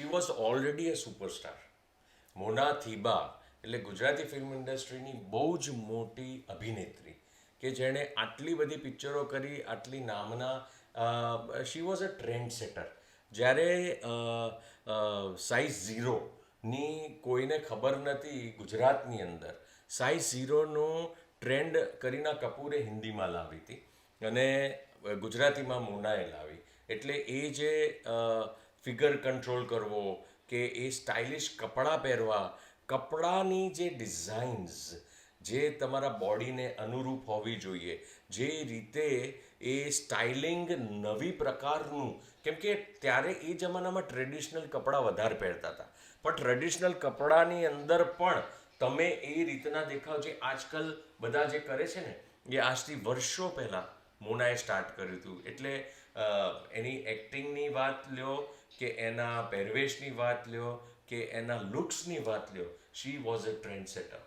She was already a superstar મોના થીબા એટલે Gujarati film ઇન્ડસ્ટ્રીની બહુ જ મોટી અભિનેત્રી, કે જેણે આટલી બધી પિક્ચરો કરી, આટલી નામના she was a trend setter જ્યારે સાઇઝ ઝીરોની કોઈને ખબર નથી ગુજરાતની અંદર સાઇઝ ઝીરોનું ટ્રેન્ડ કરીના કપૂરે હિન્દીમાં લાવી હતી. અને ગુજરાતીમાં મોનાએ લાવી. એટલે એ જે ફિગર કંટ્રોલ કરવો કે એ સ્ટાઇલિશ કપડાં પહેરવા, કપડાની જે ડિઝાઇન્સ, જે તમારા બોડીને અનુરૂપ હોવી જોઈએ, જે રીતે એ સ્ટાઇલિંગ નવી પ્રકારનું, કેમ કે ત્યારે એ જમાનામાં ટ્રેડિશનલ કપડાં વધારે પહેરતા હતા. પણ ટ્રેડિશનલ કપડાની અંદર પણ તમે એ રીતના દેખાવ જે આજકાલ બધા જે કરે છે ને, એ આજથી વર્ષો પહેલાં મોનાએ સ્ટાર્ટ કર્યું હતું. એટલે એની એક્ટિંગની વાત લ્યો કે એના પહેરવેશની વાત લ્યો કે એના લુક્સની વાત લ્યો she was a trend setter